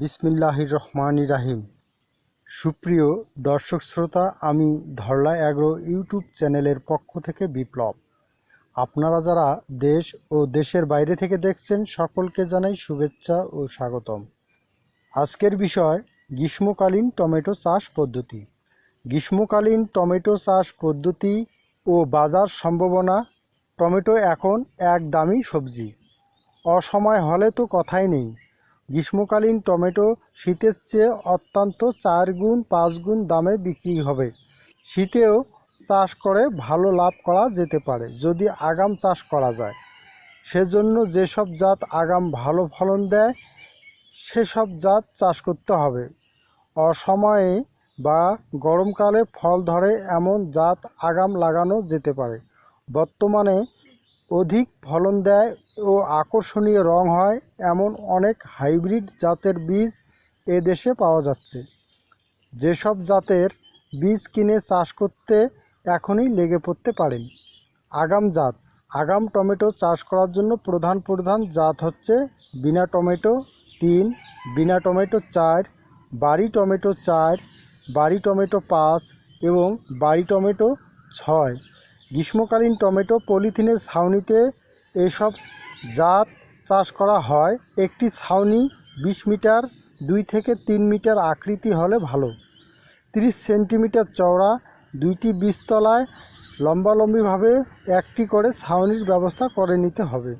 বিসমিল্লাহির রহমান রাহিম। সুপ্রিয় দর্শক শ্রোতা, আমি ধরলা অ্যাগ্রো ইউটিউব চ্যানেলের পক্ষ থেকে বিপ্লব। আপনারা যারা দেশ ও দেশের বাইরে থেকে দেখছেন, সকলকে জানাই শুভেচ্ছা ও স্বাগতম। আজকের বিষয়, গ্রীষ্মকালীন টমেটো চাষ পদ্ধতি। গ্রীষ্মকালীন টমেটো চাষ পদ্ধতি ও বাজার সম্ভাবনা, টমেটো এখন এক দামি সবজি। অসময় হলে তো কথাই নেই। গ্রীষ্মকালীন টমেটো শীতের চেয়ে অত্যন্ত চার গুণ, পাঁচ গুণ দামে বিক্রি হবে। শীতেও চাষ করে ভালো লাভ করা যেতে পারে, যদি আগাম চাষ করা যায়। সেজন্য যেসব জাত আগাম ভালো ফলন দেয়, সেসব জাত চাষ করতে হবে। অসময়ে বা গরমকালে ফল ধরে এমন জাত আগাম লাগানো যেতে পারে। বর্তমানে অধিক ফলন দেয় ও আকর্ষণীয় রং হয়, এমন অনেক হাইব্রিড জাতের বীজ এ দেশে পাওয়া যাচ্ছে। যেসব জাতের বীজ কিনে চাষ করতে এখনই লেগে পড়তে পারেন। আগাম জাত, আগাম টমেটো চাষ করার জন্য প্রধান প্রধান জাত হচ্ছে বিনা টমেটো তিন, বিনা টমেটো চার, বাড়ি টমেটো চার, বাড়ি টমেটো পাঁচ এবং বাড়ি টমেটো ছয়। গ্রীষ্মকালীন টমেটো পলিথিনের ছাউনিতে এসব জাত চাষ করা হয়, একটি ছাউনি বিশ মিটার, দুই থেকে তিন মিটার আকৃতি হলে ভালো। তিরিশ সেন্টিমিটার চওড়া, দুইটি বীজতলায় লম্বালম্বিভাবে একটি করে ছাউনির ব্যবস্থা করে নিতে হবে।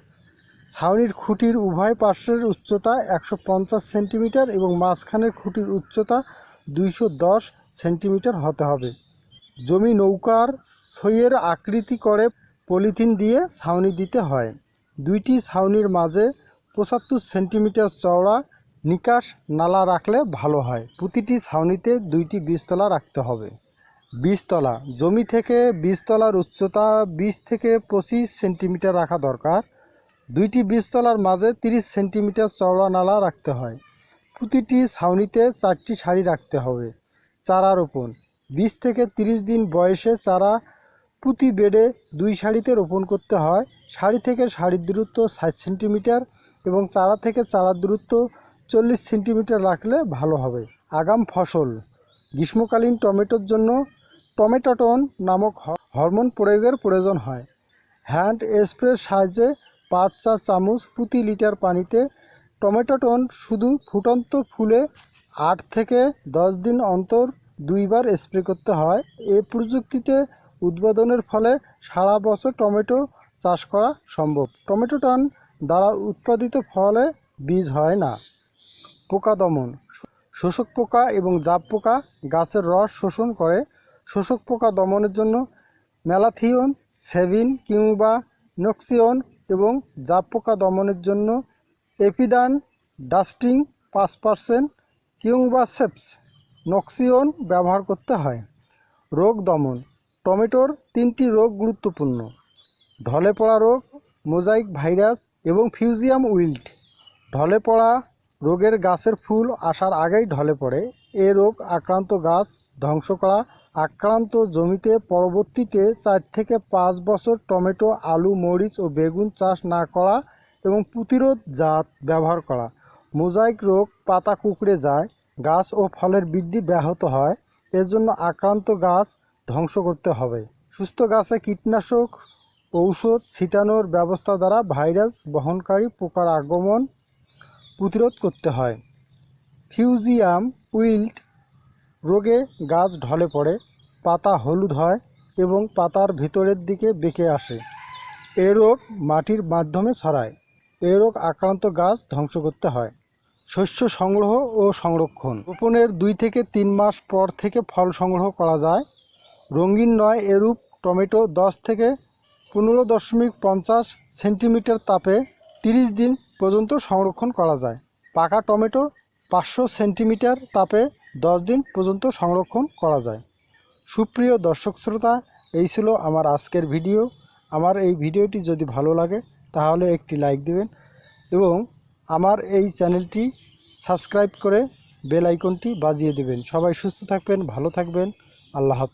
ছাউনির খুঁটির উভয় পার্শ্বের উচ্চতা একশো পঞ্চাশ সেন্টিমিটার এবং মাঝখানের খুঁটির উচ্চতা দুইশো দশ সেন্টিমিটার হতে হবে। জমি নৌকার সইয়ের আকৃতি করে পলিথিন দিয়ে ছাউনি দিতে হয়। দুইটি ছাউনির মাঝে পঁচাত্তর সেন্টিমিটার চওড়া নিকাশ নালা রাখলে ভালো হয়। প্রতিটি ছাউনিতে দুইটি বীজতলা রাখতে হবে। বীজতলা। জমি থেকে বীজতলার উচ্চতা বিশ থেকে পঁচিশ সেন্টিমিটার রাখা দরকার। দুইটি বীজতলার মাঝে তিরিশ সেন্টিমিটার চওড়া নালা রাখতে হয়। প্রতিটি ছাউনিতে চারটি সারি রাখতে হবে। চারা রোপণ। বিশ থেকে তিরিশ দিন বয়সে চারা প্রতি বেডে দুই সারিতে রোপণ করতে হয়। সারি থেকে সারির দূরত্ব ষাট সেন্টিমিটার এবং চারা থেকে চারার দূরত্ব চল্লিশ সেন্টিমিটার রাখলে ভালো হবে। আগাম ফসল। গ্রীষ্মকালীন টমেটোর জন্য টমেটোটন নামক হরমোন প্রয়োগের প্রয়োজন হয়। হ্যান্ড স্প্রের সাহায্যে পাঁচ চা চামচ প্রতি লিটার পানিতে টমেটোটন শুধু ফুটন্ত ফুলে আট থেকে দশ দিন অন্তর দুইবার স্প্রে করতে হয়। এ প্রযুক্তিতে উদ্বোধনের ফলে সারা বছর টমেটো চাষ করা সম্ভব। টমেটো টান দ্বারা উৎপাদিত ফলে বীজ হয় না। পোকা দমন, শোষক পোকা এবং জাপ পোকা গাছের রস শোষণ করে। শোষক পোকা দমনের জন্য ম্যালাথিয়ন সেভিন কিংবা নক্সিয়ন এবং জাপ পোকা দমনের জন্য এপিডান, ডাস্টিং পাঁচ পার্সেন্ট কিংবা সেপস, নক্সিয়ন ব্যবহার করতে হয়। রোগ দমন টমেটোর তিনটি রোগ গুরুত্বপূর্ণ। ঢলে পড়া রোগ, মোজাইক ভাইরাস এবং ফিউজিয়াম উইল্ট ঢলে পড়া রোগের গাছের ফুল আসার আগেই ঢলে পড়ে। এ রোগ আক্রান্ত গাছ ধ্বংস করা, আক্রান্ত জমিতে পরবর্তীতে চার থেকে পাঁচ বছর টমেটো, আলু, মরিচ ও বেগুন চাষ না করা এবং প্রতিরোধ জাত ব্যবহার করা। মোজাইক রোগ পাতা কুকড়ে যায়, গাছ ও ফলের বৃদ্ধি ব্যাহত হয়। এর জন্য আক্রান্ত গাছ ধ্বংস করতে হবে। সুস্থ গাছে কীটনাশক, ঔষধ ছিটানোর ব্যবস্থা দ্বারা ভাইরাস বহনকারী পোকার আগমন প্রতিরোধ করতে হয়। ফিউজিয়াম উইল্ট রোগে গাছ ঢলে পড়ে, পাতা হলুদ হয় এবং পাতার ভিতরের দিকে বেঁকে আসে। এ রোগ মাটির মাধ্যমে ছড়ায়। এ রোগ আক্রান্ত গাছ ধ্বংস করতে হয়। শস্য সংগ্রহ ও সংরক্ষণ। রোপণের দুই থেকে তিন মাস পর থেকে ফল সংগ্রহ করা যায়। রঙিন নয়, এরূপ টমেটো দশ থেকে পনেরো দশমিক পঞ্চাশ সেন্টিমিটার তাপে তিরিশ দিন পর্যন্ত সংরক্ষণ করা যায়। পাকা টমেটো পাঁচশো সেন্টিমিটার তাপে দশ দিন পর্যন্ত সংরক্ষণ করা যায়। সুপ্রিয় দর্শক শ্রোতা, এই ছিল আমার আজকের ভিডিও। আমার এই ভিডিওটি যদি ভালো লাগে, তাহলে একটি লাইক দেবেন এবং আমার এই চ্যানেলটি সাবস্ক্রাইব করে বেল আইকনটি বাজিয়ে দেবেন। সবাই সুস্থ থাকবেন, ভালো থাকবেন। আল্লাহ হাফেজ।